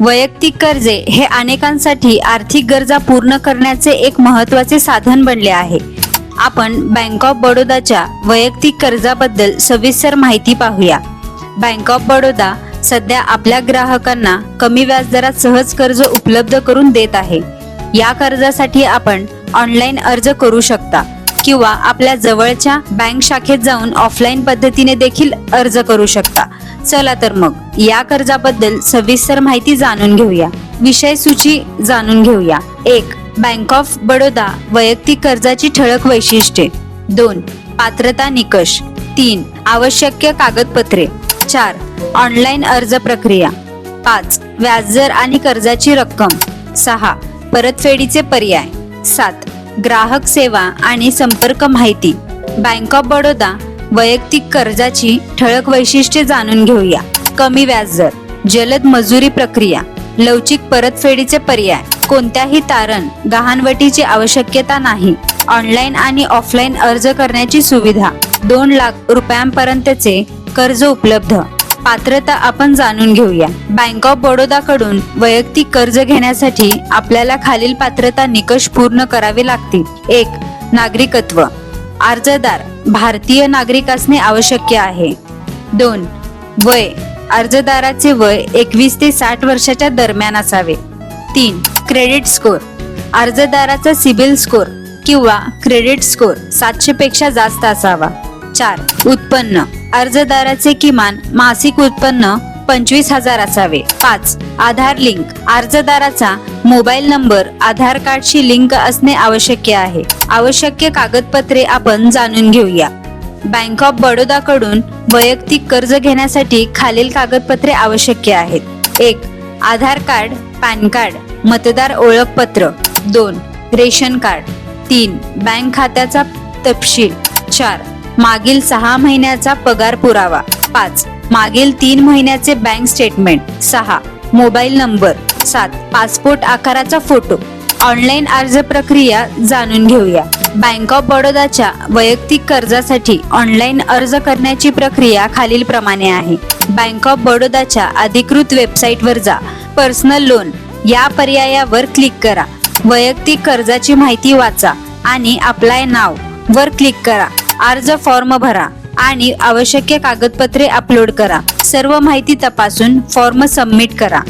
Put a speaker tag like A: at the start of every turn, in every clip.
A: वैयक्तिक कर्जे हे अनेकांसाठी आर्थिक गरजा पूर्ण करण्याचे एक महत्त्वाचे साधन बनले आहे. आपण बँक ऑफ बडोदाच्या वैयक्तिक कर्जाबद्दल सविस्तर माहिती पाहूया. बँक ऑफ बडोदा सध्या आपल्या ग्राहकांना कमी व्याजदरात सहज कर्ज उपलब्ध करून देत आहे. या कर्जासाठी आपण ऑनलाईन अर्ज करू शकता. किंवा आपल्या जवळच्या बँक शाखेत जाऊन ऑफलाईन पद्धतीने देखील अर्ज करू शकता. चला तर मग या कर्जाबद्दल सविस्तर माहिती जाणून घेऊया. विषय सूची जाणून घेऊया. एक बँक ऑफ बडोदा वैयक्तिक कर्जाची ठळक वैशिष्ट्ये. दोन पात्रता निकष. तीन आवश्यक कागदपत्रे. चार ऑनलाईन अर्ज प्रक्रिया. पाच व्याजदर आणि कर्जाची रक्कम. सहा परतफेडीचे पर्याय. सात ग्राहक सेवा आणि संपर्क माहिती. बँक ऑफ बडोदा वैयक्तिक कर्जाची ठळक वैशिष्ट्ये जाणून घेऊया. कमी व्याजदर जलद मजुरी प्रक्रिया लवचिक परतफेडीचे पर्याय. कोणत्याही तारण गहाणवटीची आवश्यकता नाही. ऑनलाईन आणि ऑफलाईन अर्ज करण्याची सुविधा. दोन लाख रुपयांपर्यंतचे कर्ज उपलब्ध. पात्रता आपण जाणून घेऊया. बँक ऑफ बडोदा कडून वैयक्तिक कर्ज घेण्यासाठी आपल्याला खालील पात्रता निकष पूर्ण करावे लागतील. एक नागरिकत्व. अर्जदार भारतीय नागरिक असणे आवश्यक आहे. दोन वय. अर्जदाराचे वय एकवीस ते साठ वर्षाच्या दरम्यान असावे. तीन क्रेडिट स्कोर अर्जदाराचा सिबिल स्कोर किंवा क्रेडिट स्कोर सातशे पेक्षा जास्त असावा. चार उत्पन्न. अर्जदाराचे किमान मासिक उत्पन्न पंचवीस हजार असावे. पाच आधार लिंक. अर्जदाराचा मोबाईल नंबर आधार कार्डशी लिंक असणे आवश्यक आहे. आवश्यक कागदपत्रे आपण जाणून घेऊया. बँक ऑफ बडोदा कडून वैयक्तिक कर्ज घेण्यासाठी खालील कागदपत्रे आवश्यक आहेत. एक आधार कार्ड पॅन कार्ड मतदार ओळखपत्र. दोन रेशन कार्ड. तीन बँक खात्याचा तपशील. चार मागील सहा महिन्याचा पगार पुरावा. पाच. मागील तीन महिन्याचे बँक स्टेटमेंट सहा. मोबाईल नंबर सात. पासपोर्ट आकाराचा फोटो ऑनलाईन अर्ज प्रक्रिया जाणून घेऊया. बँक ऑफ बडोदाच्या वैयक्तिक कर्जासाठी ऑनलाईन अर्ज करण्याची प्रक्रिया खालीलप्रमाणे आहे. बँक ऑफ बडोदाच्या अधिकृत वेबसाईटवर जा. पर्सनल लोन या पर्यायावर क्लिक करा. वैयक्तिक कर्जाची माहिती वाचा आणि अप्लाय नाव वर क्लिक करा. अर्ज फॉर्म भरा आणि आवश्यक कागदपत्रे अपलोड करा. सर्व माहिती तपासून फॉर्म सबमिट करा.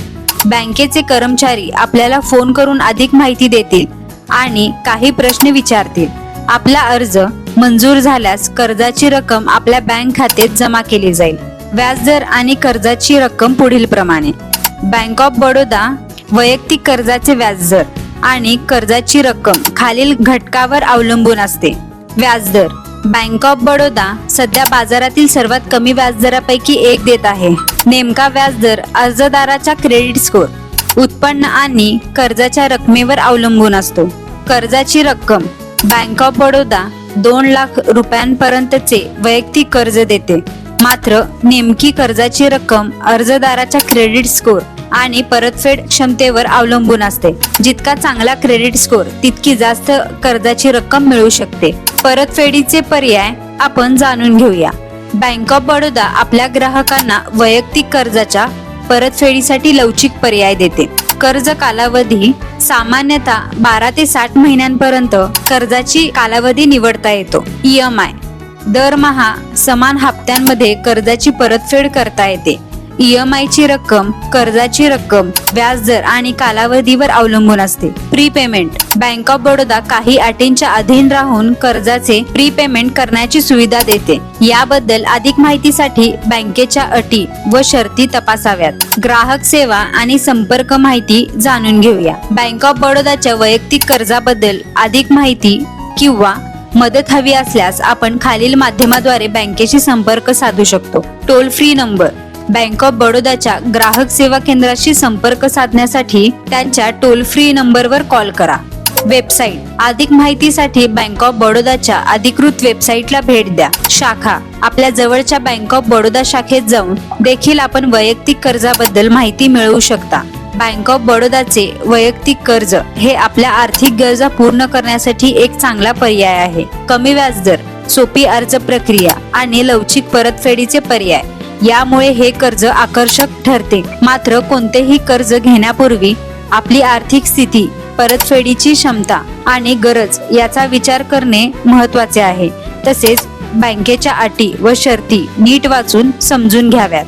A: बँकेचे कर्मचारी आपल्याला फोन करून अधिक माहिती देतील आणि काही प्रश्न विचारतील. आपला अर्ज मंजूर झाल्यास कर्जाची रक्कम आपल्या बँक खात्यात जमा केली जाईल. व्याजदर आणि कर्जाची रक्कम पुढील प्रमाणे. बँक ऑफ बडोदा वैयक्तिक कर्जाचे व्याजदर आणि कर्जाची रक्कम खालील घटकावर अवलंबून असते. व्याजदर बँक ऑफ बडोदा सध्या बाजारातील सर्वात कमी व्याजदरापैकी एक देत आहे. नेमका व्याजदर अर्जदाराच्या क्रेडिट स्कोर उत्पन्न आणि कर्जाच्या रकमेवर अवलंबून असतो. कर्जाची रक्कम बँक ऑफ बडोदा दोन लाख रुपयांपर्यंतचे वैयक्तिक कर्ज देते. मात्र नेमकी कर्जाची रक्कम अर्जदाराच्या क्रेडिट स्कोर आणि परतफेड क्षमतेवर अवलंबून असते. जितका चांगला क्रेडिट स्कोर तितकी जास्त कर्जाची रक्कम मिळू शकते. परतफेडीचे पर्याय आपण जाणून घेऊया. बँक ऑफ बडोदा आपल्या ग्राहकांना वैयक्तिक कर्जाच्या परतफेडीसाठी लवचिक पर्याय देते. कर्ज कालावधी सामान्यतः बारा ते साठ महिन्यांपर्यंत कर्जाची कालावधी निवडता येतो. ई एम आय दरमहा समान हप्त्यांमध्ये कर्जाची परतफेड करता येते. ई एम ची रक्कम कर्जाची रक्कम व्याजदर आणि कालावधीवर अवलंबून असते. Pre payment bank of Baroda काही अटींच्या अधीन राहून कर्जाचे प्री पेमेंट करण्याची सुविधा देते. याबद्दल अधिक माहितीसाठी बँकेच्या अटी व शर्ती तपासाव्यात. ग्राहक सेवा आणि संपर्क माहिती जाणून घेऊया. बँक ऑफ बडोदाच्या वैयक्तिक कर्जाबद्दल अधिक माहिती किंवा मदत हवी असल्यास आपण खालील माध्यमाद्वारे बँकेशी संपर्क साधू शकतो. Toll free number bank of बडोदाच्या ग्राहक सेवा केंद्राशी संपर्क साधण्यासाठी त्यांच्या टोल फ्री नंबरवर कॉल करा. वेबसाईट. अधिक माहितीसाठी बँक ऑफ बडोदाच्या अधिकृत वेबसाईटला भेट द्या. शाखा. आपल्या जवळच्या बँक ऑफ बडोदा शाखेत जाऊन देखील आपण वैयक्तिक कर्जाबद्दल माहिती मिळवू शकता. बँक ऑफ बडोदाचे वैयक्तिक कर्ज हे आपल्या आर्थिक गरजा पूर्ण करण्यासाठी एक चांगला पर्याय आहे. कमी व्याजदर सोपी अर्ज प्रक्रिया आणि लवचिक परतफेडीचे पर्याय. यामुळे हे कर्ज आकर्षक ठरते. मात्र कोणतेही कर्ज घेण्यापूर्वी आपली आर्थिक स्थिती परतफेडीची क्षमता आणि गरज याचा विचार करणे महत्त्वाचे आहे. तसेच बँकेच्या अटी व शर्ती नीट वाचून समजून घ्याव्यात.